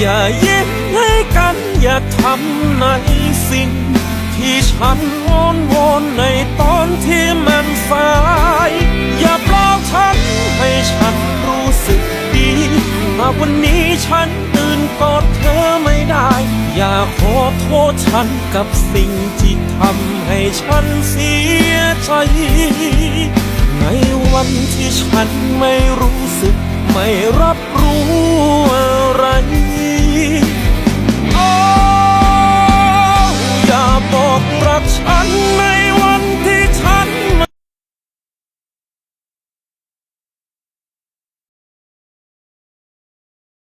อย่ายิ้มให้กัน อย่าทำในสิ่ง ที่ฉันวอนวอนในตอนที่มันสาย อย่าปลอยฉันให้ฉันรู้สึกดีหากวันนี้ฉันตื่นกอดเธอไม่ได้ อย่าขอโทษฉันกับสิ่งที่ทำให้ฉันเสียใจ ในวันที่ฉันไม่รู้สึกไม่